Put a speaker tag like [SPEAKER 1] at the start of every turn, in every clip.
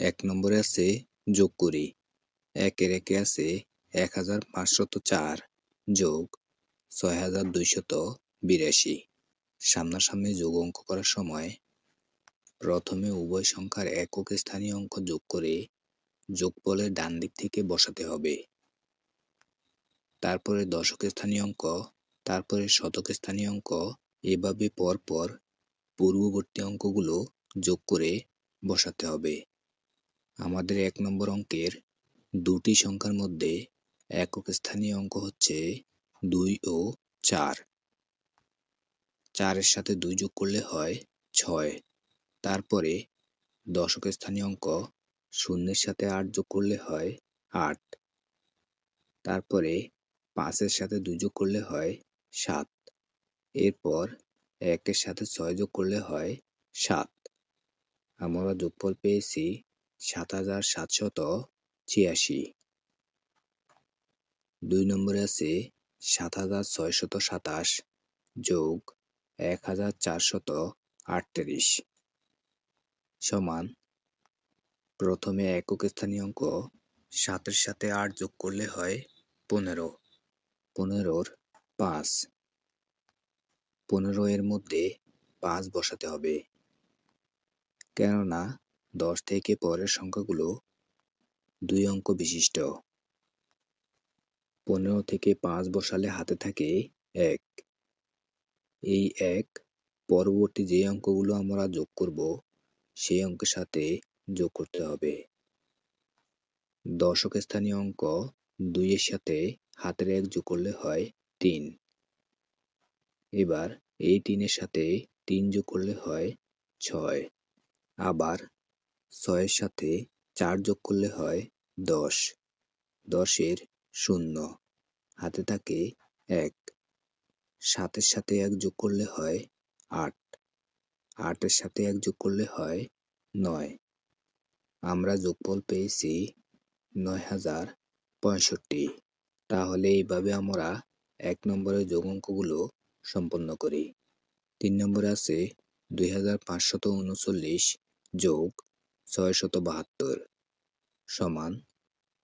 [SPEAKER 1] এক নম্বরে আছে যোগ করি। একের একে আছে এক হাজার পাঁচশত চার যোগ ছয় হাজার দুইশত বিরাশি। সামনাসামনি যোগ অঙ্ক করার সময় প্রথমে উভয় সংখ্যার একক স্থানীয় অঙ্ক যোগ করে যোগফলের ডান দিক থেকে বসাতে হবে। তারপরে দশক স্থানীয় অঙ্ক, তারপরে শতক স্থানীয় অঙ্ক, এভাবে পরপর পূর্ববর্তী অঙ্কগুলো যোগ করে বসাতে হবে। আমাদের এক নম্বর অঙ্কের দুটি সংখ্যার মধ্যে একক স্থানীয় অঙ্ক হচ্ছে দুই ও চার। চারের সাথে দুই যোগ করলে হয় ছয়। তারপরে দশক স্থানীয় অঙ্ক শূন্যের সাথে আট যোগ করলে হয় আট। তারপরে পাঁচের সাথে দুই যোগ করলে হয় সাত। এরপর একের সাথে ছয় যোগ করলে হয় সাত। আমরা যোগফল পেয়েছি সাত হাজার সাতশত ছিয়াশি। দুই নম্বরে আছে সাত হাজার ছয়শত সাতাশ যোগ এক হাজার চারশত আটত্রিশ। সমান প্রথমে একক স্থানীয় অঙ্ক সাতের সাথে আট যোগ করলে হয় পনেরো। পনেরোর পাঁচ। পনেরো এর মধ্যে পাঁচ বসাতে হবে। কেননা দশ থেকে পরের সংখ্যাগুলো দুই অঙ্ক বিশিষ্ট। পনেরো থেকে পাঁচ বসালে হাতে থাকে এক। এই এক পরবর্তী যে অঙ্কগুলো আমরা যোগ করব, সেই অঙ্কের সাথে যোগ করতে হবে। দশক স্থানীয় অঙ্ক দুইয়ের সাথে হাতের এক যোগ করলে হয় তিন। এবার এই তিনের সাথে তিন যোগ করলে হয় ছয়। আবার ছয়ের সাথে চার যোগ করলে হয় দশ। দশের শূন্য। হাতে থাকে এক। সাতের সাথে এক যোগ করলে হয় আট। আটের সাথে এক যোগ করলে হয় নয়। আমরা যোগফল পেয়েছি নয় হাজার পঁয়ষট্টি। তাহলে এইভাবে আমরা এক নম্বরের যোগ অঙ্কগুলো সম্পন্ন করি। তিন নম্বরে আছে দুই হাজার পাঁচশত উনচল্লিশ যোগ ছয়শত বাহাত্তর সমান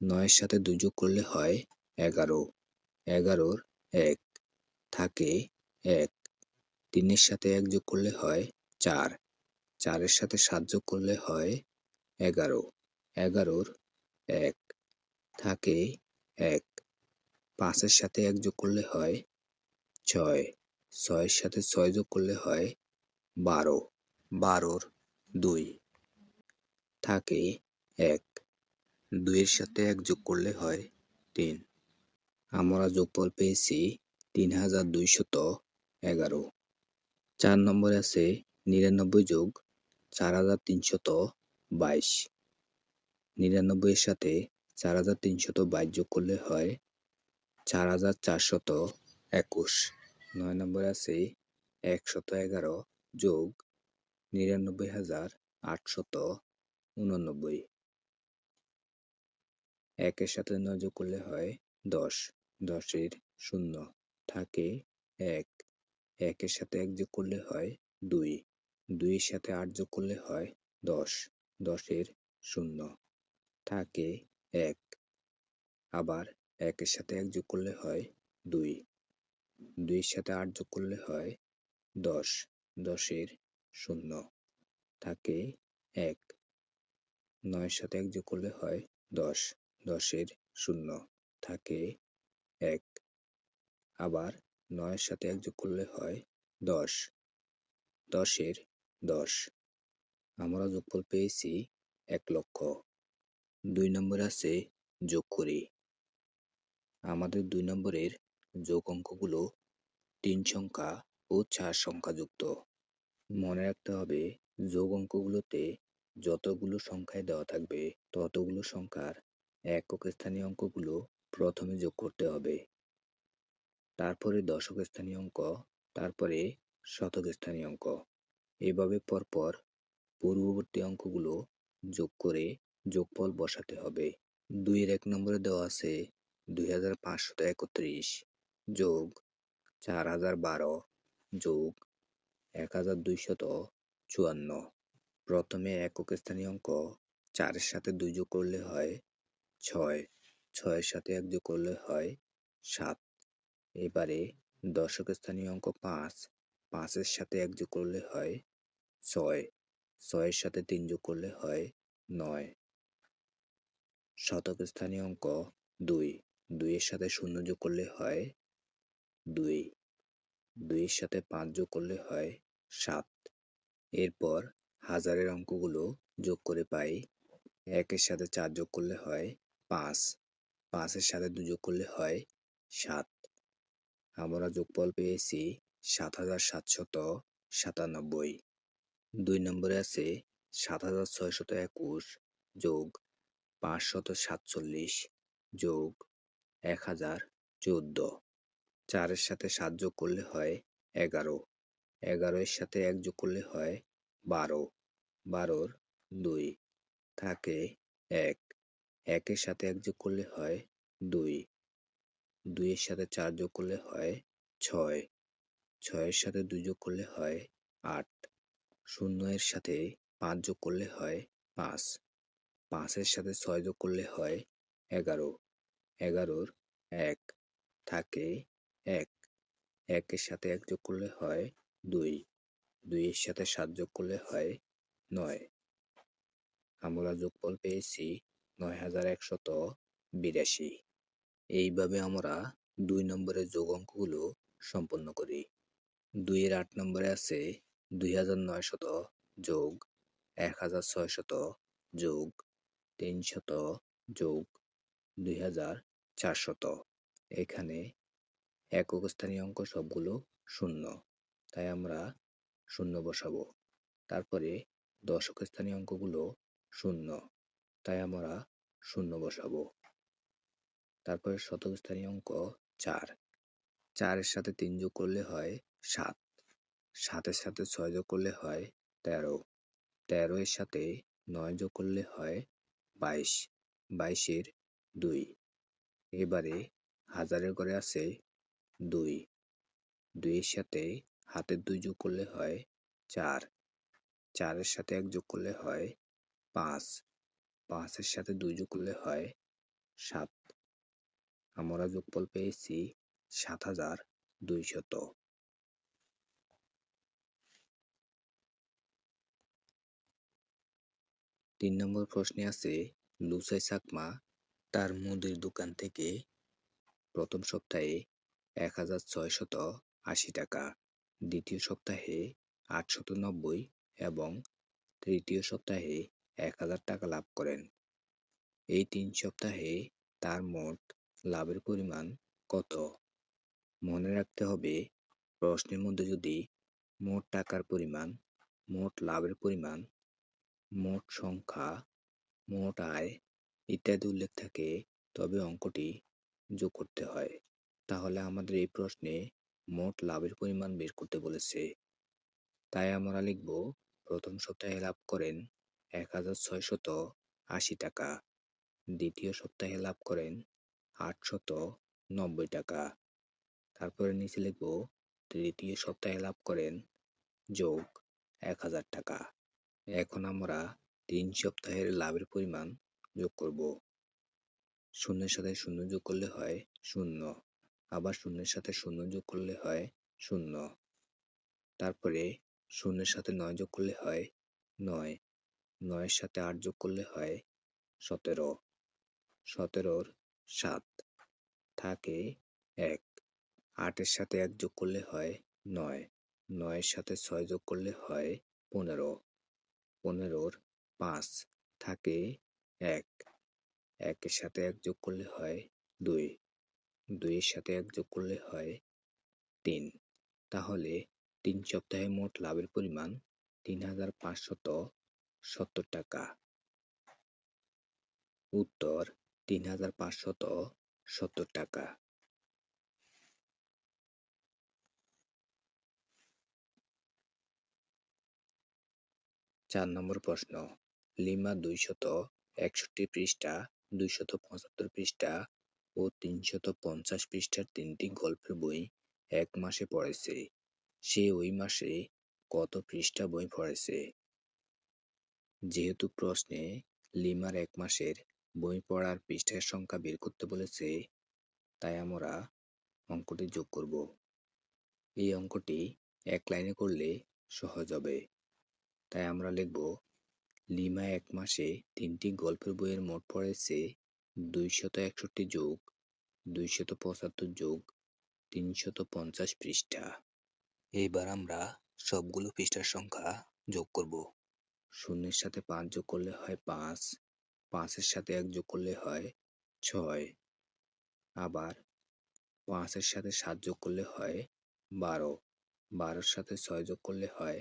[SPEAKER 1] নয়ের সাথে দুই যোগ করলে হয় এগারো। এগারোর এক থাকে এক। তিনের সাথে এক যোগ করলে হয় চার। চারের সাথে সাত যোগ করলে হয় এগারো। এগারোর এক থাকে এক। পাঁচের সাথে এক যোগ করলে হয় ছয়। ছয়ের সাথে ছয় যোগ করলে হয় বারো। বারোর দুই থাকে এক। দুইয়ের সাথে এক যোগ করলে হয় তিন। আমরা যোগফল পেয়েছি তিন হাজার দুইশত এগারো। চার নম্বরে আছে নিরানব্বই যোগ চার হাজার তিনশত বাইশ। নিরানব্বইয়ের সাথে চার হাজার তিনশত বাইশ যোগ করলে হয় চার হাজার চারশত একুশ। নয় নম্বরে আছে একশত এগারো যোগ নিরানব্বই হাজার আটশত উননব্বই একের সাথে নয় যোগ করলে হয় দশ। দশের শূন্য থাকে এক। একের সাথে এক যোগ করলে হয় দুই। দুইয়ের সাথে আট যোগ করলে হয় দশ। দশের শূন্য থাকে এক। আবার একের সাথে এক যোগ করলে হয় দুই। দুইয়ের সাথে আট যোগ করলে হয় দশ। দশের শূন্য থাকে এক। নয়ের সাথে এক যোগ করলে হয় দশ। দশের শূন্য থাকে এক। আবার নয়ের সাথে এক যোগ করলে হয় দশ। দশের দশ। আমরা যোগফল পেয়েছি এক লক্ষ। দুই নম্বর আছে যোগ করি। আমাদের দুই নম্বরের যোগ অঙ্কগুলো তিন সংখ্যা ও চার সংখ্যা যুক্ত। মনে রাখতে হবে যোগ অঙ্কগুলোতে যতগুলো সংখ্যায় দেওয়া থাকবে, ততগুলো সংখ্যার একক স্থানীয় অঙ্কগুলো প্রথমে যোগ করতে হবে। তারপরে দশক স্থানীয় অঙ্ক, তারপরে শতক স্থানীয় অঙ্ক। এভাবে পরপর পূর্ববর্তী অঙ্কগুলো যোগ করে যোগফল বসাতে হবে। দুইয়ের এক নম্বরে দেওয়া আছে দুই হাজার পাঁচশত একত্রিশ যোগ চার হাজার বারো যোগ এক হাজার দুইশত চুয়ান্ন। প্রথমে একক স্থানীয় অঙ্ক চারের সাথে দুই যোগ করলে হয় ছয় ছয়ের সাথে এক যোগ করলে হয় সাত। এবারে দশক স্থানীয় অঙ্ক পাঁচ পাঁচের সাথে এক যোগ করলে হয় ছয় ছয়ের সাথে তিন যোগ করলে হয় নয়। শতক স্থানীয় অঙ্ক দুই দুইয়ের সাথে শূন্য যোগ করলে হয় দুই দুইয়ের সাথে পাঁচ যোগ করলে হয় সাত। এরপর হাজারের অঙ্কগুলো যোগ করে পাই। একের সাথে চার যোগ করলে হয় পাঁচ। পাঁচের সাথে দু যোগ করলে হয় সাত। আমরা যোগফল পেয়েছি সাত হাজার সাতশত সাতানব্বই। দুই নম্বরে আছে সাত হাজার ছয়শত একুশ যোগ পাঁচশত সাতচল্লিশ যোগ এক হাজার চোদ্দ। চারের সাথে সাত যোগ করলে হয় এগারো। এগারোর সাথে এক যোগ করলে হয় বারো। বারোর দুই থাকে এক। একের সাথে এক যোগ করলে হয় দুই। দুইয়ের সাথে চার যোগ করলে হয় ছয়। ছয়ের সাথে দুই যোগ করলে হয় আট। শূন্য এর সাথে পাঁচ যোগ করলে হয় পাঁচ। পাঁচের সাথে ছয় যোগ করলে হয় এগারো। এগারোর এক থাকে এক। একের সাথে এক যোগ করলে হয় দুই। দুইয়ের সাথে সাত যোগ করলে হয় নয়। আমরা যোগফল পেয়েছি নয় হাজার একশত বিরাশি। এইভাবে আমরা দুই নম্বরের যোগ অঙ্কগুলো সম্পন্ন করি। দুইয়ের আট নম্বরে আছে দুই হাজার নয়শত যোগ এক হাজার ছয়শত যোগ তিনশত যোগ দুই হাজার চারশত। এখানে একক স্থানীয় অঙ্ক সবগুলো শূন্য। তাই আমরা শূন্য বসাবো। তারপরে দশক স্থানীয় অঙ্কগুলো শূন্য, তাই আমরা শূন্য বসাবো। তারপরে শতক স্থানীয় অঙ্ক চার। চারের সাথে তিন যোগ করলে হয় সাত। সাতের সাথে ছয় যোগ করলে হয় তেরো। তেরো এর সাথে নয় যোগ করলে হয় বাইশ। বাইশের দুই। এবারে হাজারের ঘরে আছে দুই। দুইয়ের সাথে হাতের দুই যোগ করলে হয় চার। চারের সাথে এক যোগ করলে হয় পাঁচ। পাঁচের সাথে দুই যোগ করলে হয় সাত। আমরা যোগফল পেয়েছি সাত হাজার দুইশত। তিন নম্বর প্রশ্নে আছে লুসাই সাকমা তার মুদির দোকান থেকে প্রথম সপ্তাহে এক হাজার ছয়শত আশি টাকা, দ্বিতীয় সপ্তাহে আটশত নব্বই এবং তৃতীয় সপ্তাহে এক হাজার টাকা লাভ করেন। এই তিন সপ্তাহে তার মোট লাভের পরিমাণ কত? মনে রাখতে হবে, প্রশ্নের মধ্যে যদি মোট টাকার পরিমাণ, মোট লাভের পরিমাণ, মোট সংখ্যা, মোট আয় ইত্যাদি উল্লেখ থাকে, তবে অঙ্কটি যোগ করতে হয়। তাহলে আমাদের এই প্রশ্নে মোট লাভের পরিমাণ বের করতে বলেছে। তাই আমরা লিখব প্রথম সপ্তাহে লাভ করেন এক হাজার ছয়শত আশি টাকা। দ্বিতীয় সপ্তাহে লাভ করেন আটশত নব্বই টাকা। তারপরে নিচে লিখব, তৃতীয় সপ্তাহে লাভ করেন যোগ এক হাজার টাকা। এখন আমরা তিন সপ্তাহের লাভের পরিমাণ যোগ করব। শূন্যের সাথে শূন্য যোগ করলে হয় শূন্য। আবার শূন্যের সাথে শূন্য যোগ করলে হয় শূন্য। তারপরে শূন্যের সাথে নয় যোগ করলে হয় নয়। নয়ের সাথে আট যোগ করলে হয় সতেরো। সতেরোর সাত থাকে এক। আটের সাথে এক যোগ করলে হয় নয়। নয়ের সাথে ছয় যোগ করলে হয় পনেরো। পনেরোর পাঁচ থাকে এক। একের সাথে এক যোগ করলে হয় দুই। দুইয়ের সাথে এক যোগ করলে হয় তিন। তাহলে তিন সপ্তাহে মোট লাভের পরিমাণ তিন হাজার পাঁচশত সত্তর টাকা। উত্তর, তিন হাজার পাঁচশত সত্তর টাকা। চার নম্বর প্রশ্ন, লিমা দুইশত একষট্টি পৃষ্ঠা, দুইশত পঁচাত্তর পৃষ্ঠা ও তিনশত পঞ্চাশ পৃষ্ঠার তিনটি গল্পের বই এক মাসে পড়েছে। সে ওই মাসে কত পৃষ্ঠা বই পড়েছে? যেহেতু প্রশ্নে লিমার এক মাসের বই পড়ার পৃষ্ঠার সংখ্যা বের করতে বলেছে, তাই আমরা অঙ্কটি যোগ করব। এই অঙ্কটি এক লাইনে করলে সহজ হবে। তাই আমরা লিখব, লিমা এক মাসে তিনটি গল্পের বইয়ের মোট পড়েছে দুইশত একষট্টি যোগ, দুইশত পঁচাত্তর যোগ, তিনশত পঞ্চাশ পৃষ্ঠা। এইবার আমরা সবগুলো পৃষ্ঠার সংখ্যা যোগ করব। শূন্যের সাথে পাঁচ যোগ করলে হয় পাঁচ, পাঁচের সাথে এক যোগ করলে হয় ছয়, আবার পাঁচের সাথে সাত যোগ করলে হয় বারো, বারোর সাথে ছয় যোগ করলে হয়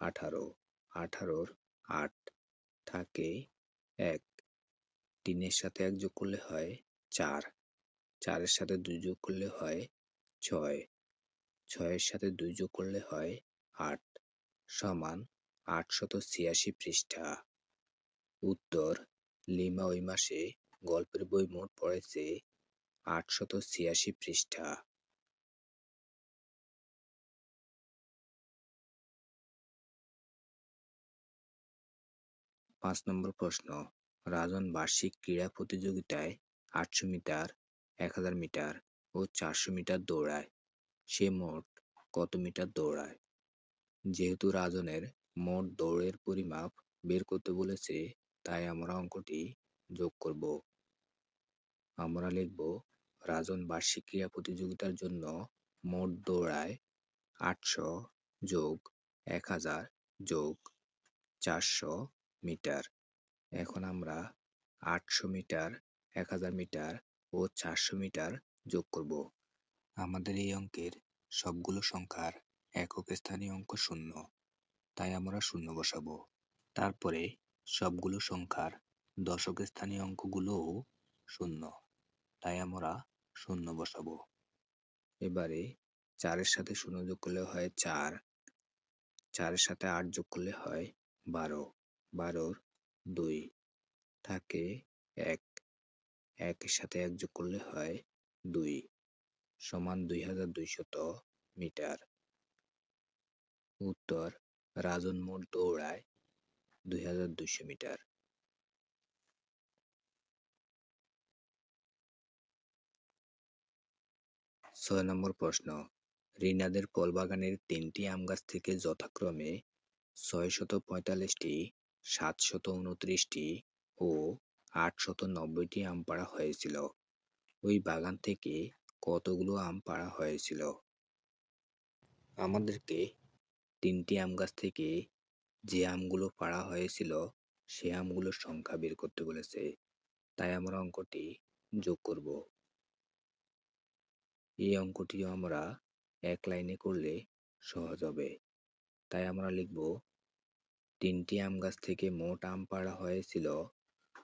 [SPEAKER 1] আঠারো, আঠারোর আট থাকে এক, তিনের সাথে এক যোগ করলে হয় চার, চারের সাথে দুই যোগ করলে হয় ছয় ছয়ের সাথে দুই যোগ করলে হয় আট সমান আটশত ছিয়াশি পৃষ্ঠা। উত্তর, লিমা ওই মাসে গল্পের বই মোট পড়েছে আটশত ছিয়াশি পৃষ্ঠা। পাঁচ নম্বর প্রশ্ন, রাজন বার্ষিক ক্রীড়া প্রতিযোগিতায় আটশো মিটার, এক হাজার মিটার ও চারশো মিটার দৌড়ায়। সে মোট কত মিটার দৌড়ায়? যেহেতু রাজনের মোট দৌড়ের পরিমাপ বের করতে বলেছে, তাই আমরা অঙ্কটি যোগ করব। আমরা লিখব, রাজন বার্ষিক ক্রীড়া প্রতিযোগিতার জন্য মোট দৌড়ায় আটশো যোগ এক হাজার যোগ চারশো মিটার। এখন আমরা আটশো মিটার, এক হাজার মিটার ও চারশো মিটার যোগ করব। আমাদের এই অঙ্কের সবগুলো সংখ্যার একক স্থানীয় অঙ্ক শূন্য। তাই আমরা শূন্য বসাবো। তারপরে সবগুলো সংখ্যার দশক স্থানীয় অঙ্কগুলোও শূন্য। তাই আমরা শূন্য বসাবো। এবারে চারের সাথে শূন্য যোগ করলে হয় চার। চারের সাথে আট যোগ করলে হয় বারো। বারোর দুই থাকে এক। একের সাথে এক যোগ করলে হয় দুই। সমান দুই হাজার দুইশত মিটার। উত্তর রাজন মোট দৌড়ায় দুই হাজার দুইশো মিটার। ছয় নম্বর প্রশ্ন, রিনাদের ফলবাগানের তিনটি আম গাছ থেকে যথাক্রমে ছয়শত পঁয়তাল্লিশটি, সাতশত উনত্রিশটি ও আটশত নব্বইটি আম পাড়া হয়েছিল। ওই বাগান থেকে কতগুলো আম পাড়া হয়েছিল? আমাদেরকে তিনটি আম গাছ থেকে যে আমগুলো পাড়া হয়েছিল, সে আমগুলোর সংখ্যা বের করতে বলেছে। তাই আমরা অঙ্কটি যোগ করব। এই অঙ্কটিও আমরা এক লাইনে করলে সহজ হবে। তাই আমরা লিখব, তিনটি আম গাছ থেকে মোট আম পাড়া হয়েছিল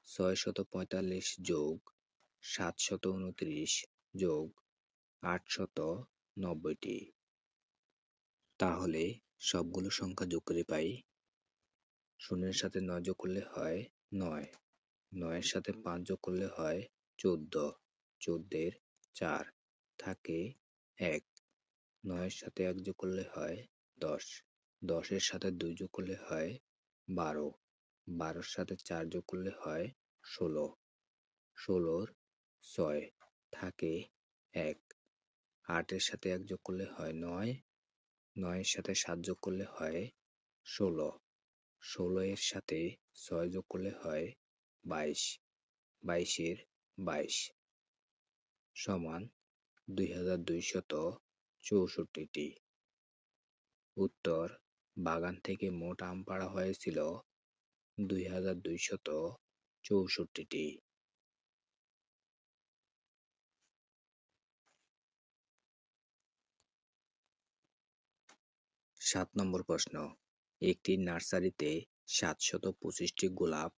[SPEAKER 1] ছয়শত পঁয়তাল্লিশ যোগ সাতশত উনত্রিশ যোগ আটশত নব্বইটি। তাহলে সবগুলো সংখ্যা যোগ করে পাই। শূন্যের সাথে নয় যোগ করলে হয় নয়। নয়ের সাথে পাঁচ যোগ করলে হয় চোদ্দ। চোদ্দের চার থাকে এক। নয়ের সাথে এক যোগ করলে হয় দশ। দশের সাথে দুই যোগ করলে হয় বারো। বারোর সাথে চার যোগ করলে হয় ষোলো। ষোলোর ছয় থাকে এক। আটের সাথে এক যোগ করলে হয় নয় নয়ের সাথে সাত যোগ করলে হয় ষোলো ষোলো এর সাথে ছয় যোগ করলে হয় বাইশ বাইশের বাইশ সমান দুই হাজার দুইশত চৌষট্টিটি। উত্তর, বাগান থেকে মোট আম পাড়া হয়েছিল দুই হাজার দুইশত চৌষট্টিটি। সাত নম্বর প্রশ্ন। একটি নার্সারিতে সাতশত পঁচিশটি গোলাপ,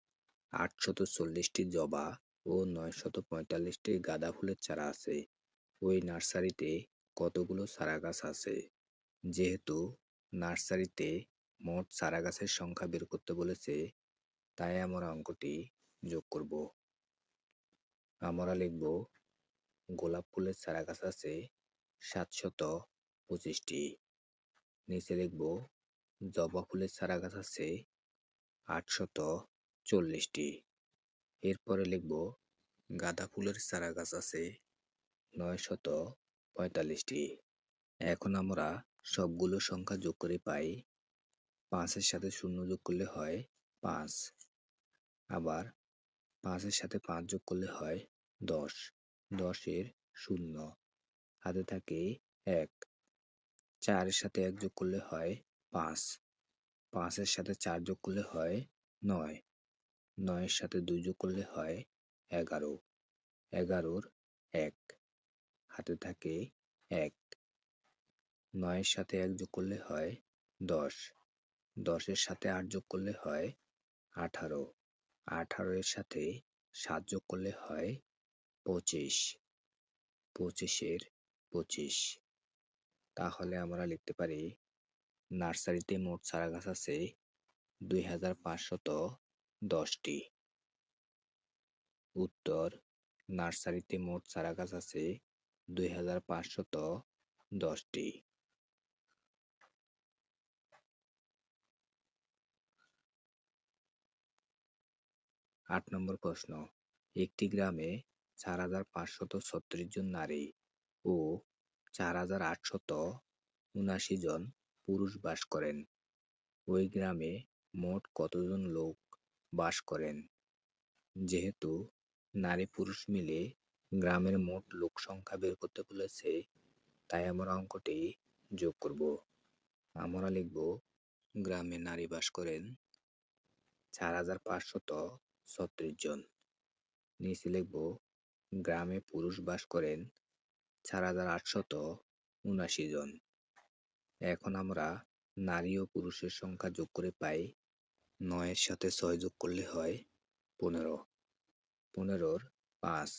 [SPEAKER 1] আটশত চল্লিশটি জবা ও নয়শত পঁয়তাল্লিশটি গাঁদা ফুলের চারা আছে। ওই নার্সারিতে কতগুলো চারা গাছ আছে? যেহেতু নার্সারিতে মোট চারা গাছের সংখ্যা বের করতে বলেছে, তাই আমরা অঙ্কটি যোগ করব। আমরা লিখব, গোলাপ ফুলের চারা গাছ আছে সাতশত পঁচিশটি। নিচে লিখব জবা ফুলের চারা গাছ আছে আটশত চল্লিশটি। এরপরে লিখব, গাঁদা ফুলের চারা গাছ আছে নয় শত পঁয়তাল্লিশটি। এখন আমরা সবগুলো সংখ্যা যোগ করে পাই, পাঁচের সাথে শূন্য যোগ করলে হয় পাঁচ। আবার পাঁচের সাথে পাঁচ যোগ করলে হয় দশ, দশের শূন্য। হাতে থাকে এক। চারের সাথে এক যোগ করলে হয় পাঁচ। পাঁচের সাথে চার যোগ করলে হয় নয়। নয়ের সাথে দুই যোগ করলে হয় এগারো। এগারোর এক। হাতে থাকে এক। নয়ের সাথে এক যোগ করলে হয় দশ। দশের সাথে আট যোগ করলে হয় আঠারো। আঠারো এর সাথে সাত যোগ করলে হয় পঁচিশ। পঁচিশের পঁচিশ। তাহলে আমরা লিখতে পারি, নার্সারিতে মোট চারা গাছ আছে দুই হাজার পাঁচশত দশটি। উত্তর, নার্সারিতে মোট চারা গাছ আছে দুই হাজার পাঁচশত দশটি। আট নম্বর প্রশ্ন, একটি গ্রামে চার হাজার পাঁচশত ছত্রিশ জন নারী ও চার হাজার আটশত উনাশি জন পুরুষ বাস করেন। ওই গ্রামে মোট কতজন লোক বাস করেন? যেহেতু নারী পুরুষ মিলে গ্রামের মোট লোক সংখ্যা বের করতে বলেছে, তাই আমরা অঙ্কটি যোগ করব। আমরা লিখব, গ্রামে নারী বাস করেন চার হাজার পাঁচশত ছত্রিশ জন। নিচে লিখব, গ্রামে পুরুষ বাস করেন চার হাজার আটশত উনাশি জন। এখন আমরা নারী ও পুরুষের সংখ্যা যোগ করে পাই নয়ের সাথে ছয় যোগ করলে হয় পনেরো। পনেরোর পাঁচ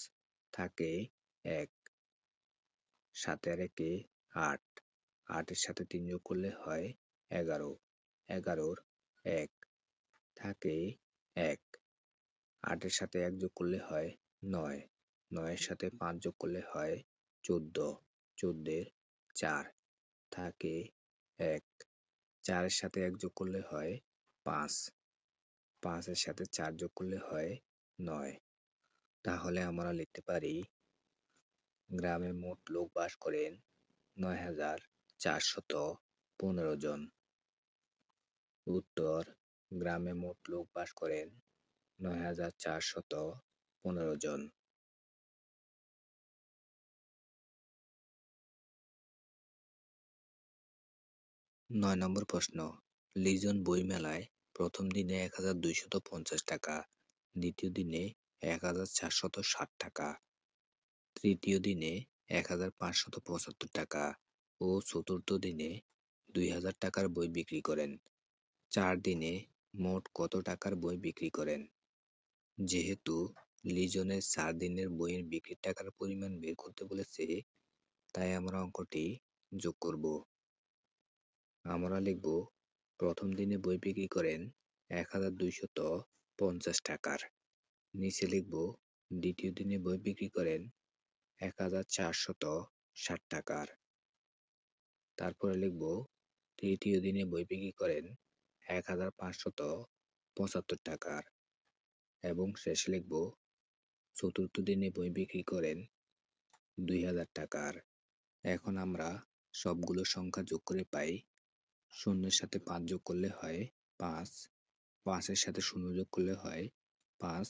[SPEAKER 1] থাকে এক। সাতে আর একে আট। আটের সাথে তিন যোগ করলে হয় এগারো। এগারোর এক থাকে এক। আটের সাথে এক যোগ করলে হয় নয়। নয়ের সাথে পাঁচ যোগ করলে হয় চোদ্দ, চোদ্দের, চার থাকে এক। চারের সাথে এক যোগ করলে হয় পাঁচ। পাঁচের সাথে চার যোগ করলে হয় নয়। তাহলে আমরা লিখতে পারি গ্রামে মোট লোক বাস করেন নয় হাজার চারশত পনেরো জন। উত্তর, গ্রামে মোট লোক বাস করেন নয় হাজার চারশত পনেরো জন। নয় নম্বর প্রশ্ন, লিজন বই মেলায় প্রথম দিনে এক হাজার দুইশত পঞ্চাশ টাকা, দ্বিতীয় দিনে এক হাজার চারশত ষাট টাকা, তৃতীয় দিনে এক হাজার পাঁচশত পঁচাত্তর টাকা ও চতুর্থ দিনে দুই হাজার টাকার বই বিক্রি করেন। চার দিনে মোট কত টাকার বই বিক্রি করেন? যেহেতু লিজনের চার দিনের বইয়ের বিক্রির টাকার পরিমাণ বের করতে বলেছে, তাই আমরা অঙ্কটি যোগ করব। আমরা লিখব, প্রথম দিনে বই বিক্রি করেন এক হাজার দুইশত পঞ্চাশ টাকার। নিচে লিখব, দ্বিতীয় দিনে বই বিক্রি করেন এক হাজার চারশত ষাট টাকার। তারপরে লিখব, তৃতীয় দিনে বই বিক্রি করেন এক হাজার পাঁচশত পঁচাত্তর টাকার। এবং শেষে লিখব, চতুর্থ দিনে বই বিক্রি করেন দুই হাজার টাকার। এখন আমরা সবগুলো সংখ্যা যোগ করে পাই শূন্যের সাথে পাঁচ যোগ করলে হয় পাঁচ, পাঁচের সাথে শূন্য যোগ করলে হয় পাঁচ,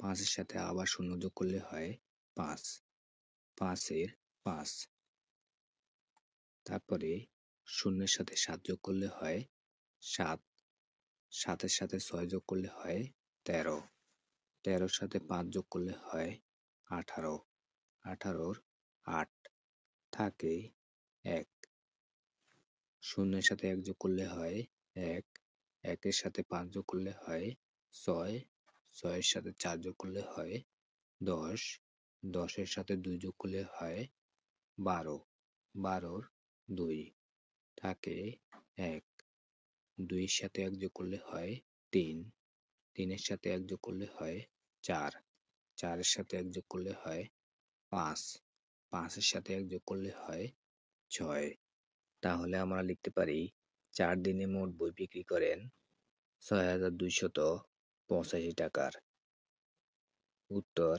[SPEAKER 1] পাঁচের সাথে আবার শূন্য যোগ করলে হয় পাঁচ, পাঁচের পাঁচ। তারপরে শূন্যের সাথে সাত যোগ করলে হয় সাত, সাতের সাথে ছয় যোগ করলে হয় তেরো, তেরোর সাথে পাঁচ যোগ করলে হয় আঠারো, আঠারোর আট থাকে এক। শূন্যের সাথে এক যোগ করলে হয় এক, একের সাথে পাঁচ যোগ করলে হয় ছয়, ছয়ের সাথে চার যোগ করলে হয় দশ, দশের সাথে দুই যোগ করলে হয় বারো, বারোর দুই, থাকে এক, দুইয়ের সাথে এক যোগ করলে হয় তিন, তিনের সাথে এক যোগ করলে হয় চার, চারের সাথে এক যোগ করলে হয় পাঁচ, পাঁচের সাথে এক যোগ করলে হয় ছয় তাহলে আমরা লিখতে পারি, চার দিনে মোট বই বিক্রি করেন ছয় হাজার দুইশত পঁচাশি টাকার। উত্তর,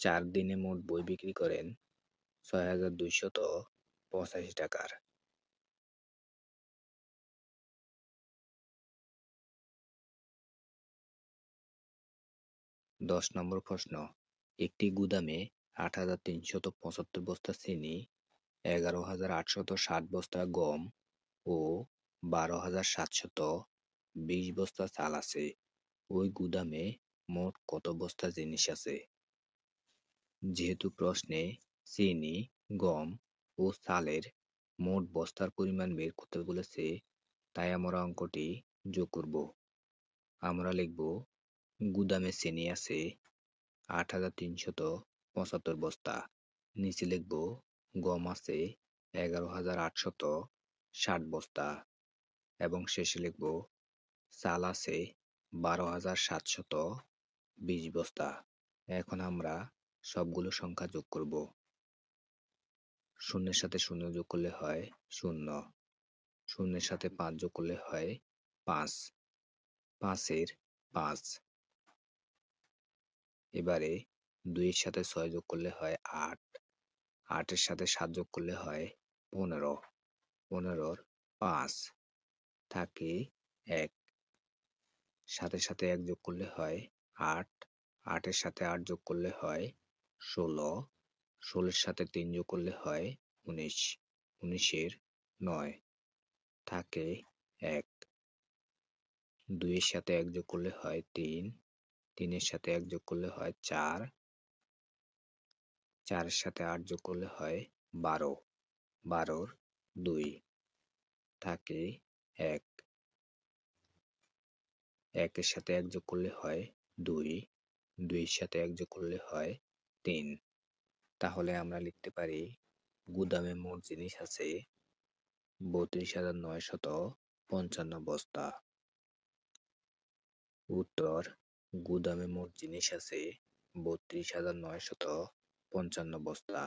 [SPEAKER 1] চার দিনে মোট বই বিক্রি করেন ছয় হাজার দুইশত পঁচাশি টাকার। দশ নম্বর প্রশ্ন, একটি গুদামে আট হাজার তিনশত পঁচাত্তর বস্তা চিনি এগারো হাজার আটশত ষাট বস্তা গম ও বারো হাজার সাতশত বিশ বস্তা চাল আছে। ওই গুদামে মোট কত বস্তা জিনিস আছে? যেহেতু প্রশ্নে চিনি, গম ও চালের মোট বস্তার পরিমাণ বের করতে বলেছে, তাই আমরা অঙ্কটি যোগ করব। আমরা লিখব, গুদামে চিনি আছে আট হাজার তিনশত পঁচাত্তর বস্তা। নিচে লিখব গম আছে এগারো হাজার আটশত ষাট বস্তা এবং শেষে লিখব চাল আছে বারো হাজার সাতশত বিশ বস্তা। এখন আমরা সবগুলো সংখ্যা যোগ করব। শূন্যের সাথে শূন্য যোগ করলে হয় শূন্য। শূন্যের সাথে পাঁচ যোগ করলে হয় পাঁচ। পাঁচের পাঁচ। এবারে দুইয়ের সাথে ছয় যোগ করলে হয় আট। আটের সাথে সাত যোগ করলে হয় পনেরো। পনেরোর পাঁচ থাকে এক। সাথে সাথে এক যোগ করলে হয় আট। আটের সাথে আট যোগ করলে হয় ষোলো। ষোলোর সাথে তিন যোগ করলে হয় উনিশ। উনিশের নয় থাকে এক। দুইয়ের সাথে এক যোগ করলে হয় তিন। তিনের সাথে এক যোগ করলে হয় চার। চারের সাথে আট যোগ করলে হয় বারো। বারোর দুই থাকে এক। একের সাথে এক যোগ করলে হয় দুই। দুইয়ের সাথে এক যোগ করলে হয় তিন। তাহলে আমরা লিখতে পারি গুদামে মোট জিনিস আছে বত্রিশ হাজার নয়শত পঞ্চান্ন বস্তা। উত্তর, গুদামে মোট জিনিস আছে বত্রিশ হাজার নয়শত পঞ্চান্ন বস্তা